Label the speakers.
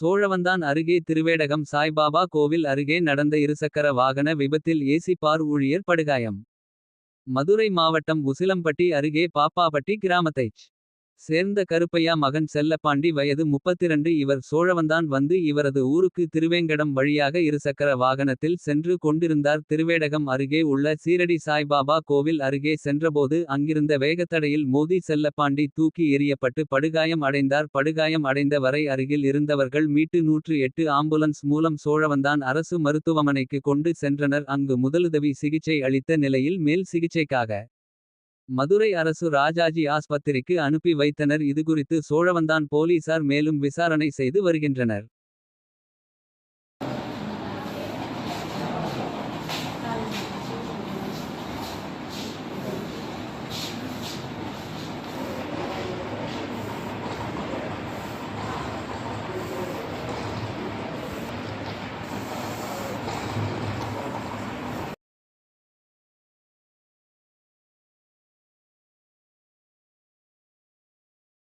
Speaker 1: சோழவந்தான் அருகே திருவேடகம் சாய்பாபா கோவில் அருகே நடந்த இருசக்கர வாகன விபத்தில் ஏசி பார் ஊழியர் படுகாயம். மதுரை மாவட்டம் உசிலம்பட்டி அருகே பாப்பாபட்டி கிராமத்தைச். சேர்ந்த கருப்பையா மகன் செல்லப்பாண்டி வயது 32 இவர் சோழவந்தான் வந்து இவரது ஊருக்கு திருவேங்கடம் வழியாக இருசக்கர வாகனத்தில் சென்று கொண்டிருந்தார். திருவேடகம் அருகே உள்ள சீரடி சாய்பாபா கோவில் அருகே சென்றபோது. அங்கிருந்த வேகத்தடையில் மோதி செல்லப்பாண்டி தூக்கி எறியப்பட்டு படுகாயம் அடைந்தார். படுகாயம் அடைந்த வரை அருகில் இருந்தவர்கள் மீட்டு 108 ஆம்புலன்ஸ் மூலம் சோழவந்தான் அரசு மருத்துவமனைக்கு கொண்டு சென்றனர். அங்கு முதலுதவி சிகிச்சை அளித்த நிலையில் மேல் சிகிச்சைக்காக. மதுரை அரசு ராஜாஜி ஆஸ்பத்திரிக்கு அனுப்பி வைத்தனர். இதுகுறித்து சோழவந்தான் போலீசார் மேலும் விசாரணை செய்து வருகின்றனர்.